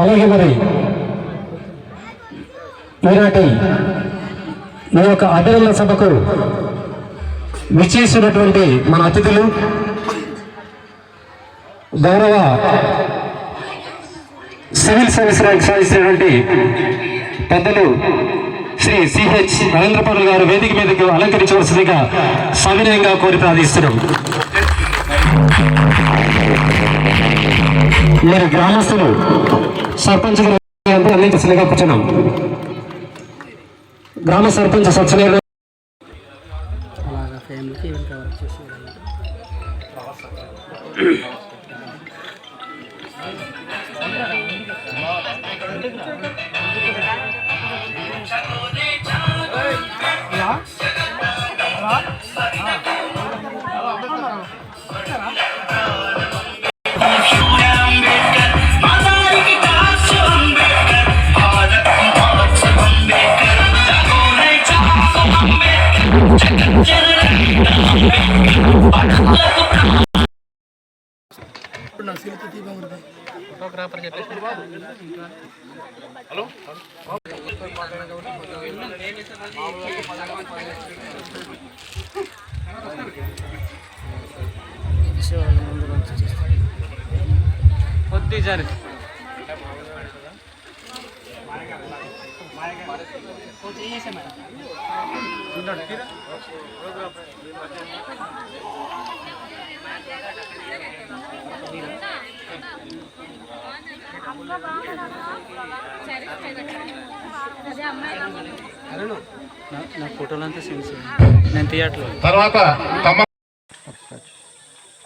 అలాగే మరి ఈనాటి ఈ యొక్క అభినందన సభకు విచ్చేసినటువంటి మన అతిథులు గౌరవ సివిల్ సర్వీస్ ర్యాంక్ సాధించినటువంటి పెద్దలు శ్రీ సిహెచ్ నరేంద్రపౌర్ గారు వేదిక మీదకు అలంకరించవలసిందిగా సవినయంగా కోరి ప్రార్థిస్తున్నాం. మరి గ్రామస్తులు. సర్పంచ్ గారు అందించవలసిందిగా కూర్చున్నాం. గ్రామ సర్పంచ్ సత్యనారాయణ అలాగా ఫోటోగ్రాఫర్ చెప్పేసి కొద్ది జరి నా నా ఫోటోలు అంతా సెన్స్ నేను తీయట్లేదు తర్వాత తమ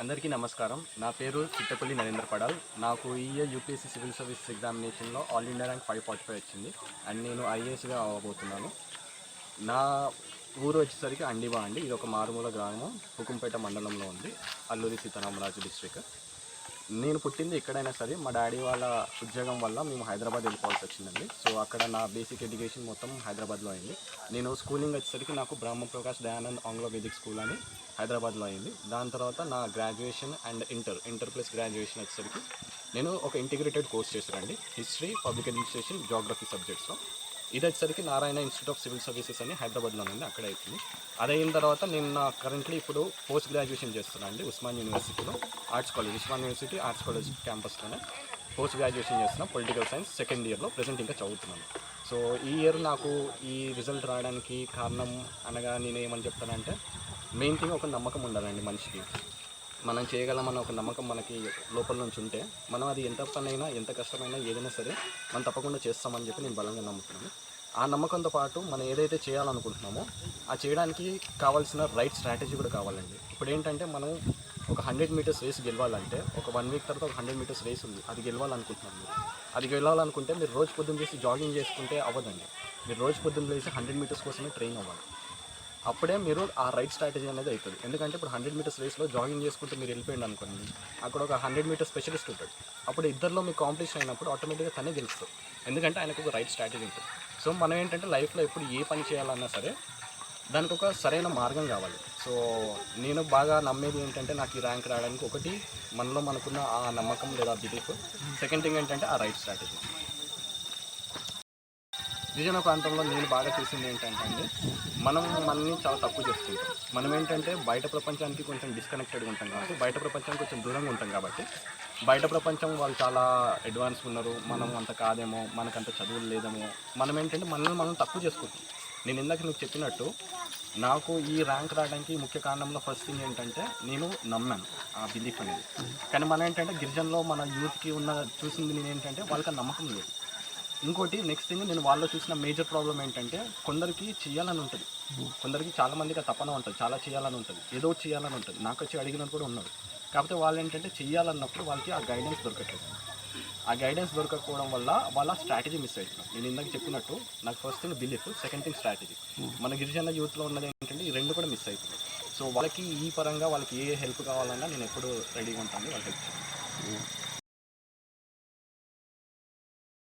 అందరికీ నమస్కారం. నా పేరు చిట్టపల్లి నరేంద్ర పడాల్. నాకు ఈ ఇయర్ యూపీఎస్సీ సివిల్ సర్వీస్ ఎగ్జామినేషన్లో all India rank five forty five వచ్చింది. అండ్ నేను ఐఏఎస్గా అవ్వబోతున్నాను. నా ఊరు వచ్చేసరికి అండివా అండి. ఇది ఒక మారుమూల గ్రామం హుకుంపేట మండలంలో ఉంది. అల్లూరి సీతారామరాజు డిస్ట్రిక్ట్ నేను పుట్టింది ఎక్కడైనా సరే మా డాడీ వాళ్ళ ఉద్యోగం వల్ల మేము హైదరాబాద్ వెళ్ళిపోవాల్సి వచ్చిందండి. సో అక్కడ నా బేసిక్ ఎడ్యుకేషన్ మొత్తం హైదరాబాద్లో అయింది. నేను స్కూలింగ్ వచ్చేసరికి నాకు Brahma Prakash Dayanand Anglo Vedic school అని హైదరాబాద్లో అయింది. దాని తర్వాత నా graduation and inter inter plus graduation వచ్చేసరికి నేను ఒక ఇంటిగ్రేటెడ్ కోర్స్ చేశానండి. హిస్టరీ పబ్లిక్ అడ్మినిస్ట్రేషన్ జాగ్రఫీ సబ్జెక్ట్స్లో. ఇది వచ్చేసరికి Narayana institute of civil services అని హైదరాబాద్లో ఉంది అక్కడ అవుతుంది అది అయిన తర్వాత నేను నా కరెంట్లీ ఇప్పుడు పోస్ట్ గ్రాడ్యుయేషన్ చేస్తున్నాను అండి ఉస్మాన్ యూనివర్సిటీలో arts college Osman university arts college క్యాంపస్లోనే post graduation చేస్తున్నా పొలిటికల్ సైన్స్ సెకండ్ ఇయర్లో ప్రజెంట్ ఇంకా చదువుతున్నాను. సో ఈ ఇయర్ నాకు ఈ రిజల్ట్ రావడానికి కారణం అనగా నేను ఏమని చెప్తానంటే మెయిన్ థింగ్ ఒక నమ్మకం ఉండాలండి మనిషికి. మనం చేయగలమన్న ఒక నమ్మకం మనకి లోపల నుంచి ఉంటే మనం అది ఎంత పనైనా ఎంత కష్టమైనా ఏదైనా సరే మనం తప్పకుండా చేస్తామని చెప్పి నేను బలంగా నమ్ముతున్నాను. ఆ నమ్మకంతో పాటు మనం ఏదైతే చేయాలనుకుంటున్నామో ఆ చేయడానికి కావాల్సిన రైట్ స్ట్రాటజీ కూడా కావాలండి. ఇప్పుడు ఏంటంటే మనం ఒక హండ్రెడ్ మీటర్స్ రేస్ గెలవాలంటే ఒక వన్ వీక్ తర్వాత ఒక హండ్రెడ్ మీటర్స్ రేస్ ఉంది అది గెలవాలనుకుంటున్నాము మీరు. అది గెలవాలనుకుంటే మీరు రోజు పొద్దున్న చేసి జాగింగ్ చేసుకుంటే అవ్వదండి. మీరు రోజు పొద్దున్న లేసి హండ్రెడ్ మీటర్స్ కోసమే ట్రైన్ అవ్వాలి. అప్పుడే మీరు ఆ రైట్ స్ట్రాటజీ అనేది అవుతుంది. ఎందుకంటే ఇప్పుడు హండ్రెడ్ మీటర్స్ రేస్లో జాగింగ్ చేసుకుంటూ మీరు వెళ్ళిపోయింది అనుకోండి అక్కడ ఒక హండ్రెడ్ మీటర్ స్పెషలిస్ట్ ఉంటాడు. అప్పుడు ఇద్దరిలో మీకు కాంపిటీషన్ అయినప్పుడు ఆటోమేటిక్గా తనే గెలుస్తాడు. ఎందుకంటే ఆయనకు ఒక రైట్ స్ట్రాటజీ ఉంటుంది. సో మనం ఏంటంటే లైఫ్లో ఎప్పుడు ఏ పని చేయాలన్నా సరే దానికి ఒక సరైన మార్గం కావాలి. సో నేను బాగా నమ్మేది ఏంటంటే నాకు ఈ ర్యాంక్ రావడానికి ఒకటి మనలో మనకున్న ఆ నమ్మకం లేదా బిలీఫ్. సెకండ్ థింగ్ ఏంటంటే ఆ రైట్ స్ట్రాటజీ. గిరిజన ప్రాంతంలో నేను బాగా చూసింది ఏంటంటే అండి మనం మనని చాలా తక్కువ చేసుకుంటాం మనం ఏంటంటే బయట ప్రపంచానికి కొంచెం డిస్కనెక్టెడ్గా ఉంటాం కాబట్టి బయట ప్రపంచానికి కొంచెం దూరంగా ఉంటాం కాబట్టి బయట ప్రపంచం వాళ్ళు చాలా అడ్వాన్స్ ఉన్నారు. మనం అంత కాదేమో మనకంత చదువులు లేదేమో. మనం ఏంటంటే మనల్ని మనం తక్కువ చేసుకుంటాం. నేను ఇందాక నీకు చెప్పినట్టు నాకు ఈ ర్యాంక్ రావడానికి ముఖ్య కారణంలో ఫస్ట్ థింగ్ ఏంటంటే నేను నమ్మాను ఆ బిలీఫ్ అనేది. కానీ మనం ఏంటంటే గిరిజనలో మన యూత్కి ఉన్న చూసింది నేను ఏంటంటే వాళ్ళకి నమ్మకం లేదు. ఇంకోటి నెక్స్ట్ థింగ్ నేను వాళ్ళు చూసిన మేజర్ ప్రాబ్లం ఏంటంటే కొందరికి చేయాలని ఉంటుంది. కొందరికి చాలా మందికి తపన ఉంటుంది చాలా చేయాలని ఉంటుంది ఏదో చేయాలని ఉంటుంది. నాకు వచ్చి అడిగినట్టు కూడా ఉన్నారు కాకపోతే వాళ్ళు ఏంటంటే చేయాలన్నప్పుడు వాళ్ళకి ఆ గైడెన్స్ దొరకట్లేదు. ఆ గైడెన్స్ దొరకకపోవడం వల్ల వాళ్ళ స్ట్రాటజీ మిస్ అవుతున్నారు నేను ఇందాక చెప్పినట్టు నాకు first thing belief second thing strategy మన గిరిజన యూత్లో ఉన్నది ఏంటంటే ఈ రెండు కూడా మిస్ అవుతుంది సో వాళ్ళకి ఈ పరంగా వాళ్ళకి ఏ హెల్ప్ కావాలన్నా నేను ఎప్పుడు రెడీగా ఉంటాను వాళ్ళకి హెల్ప్ చేయాలి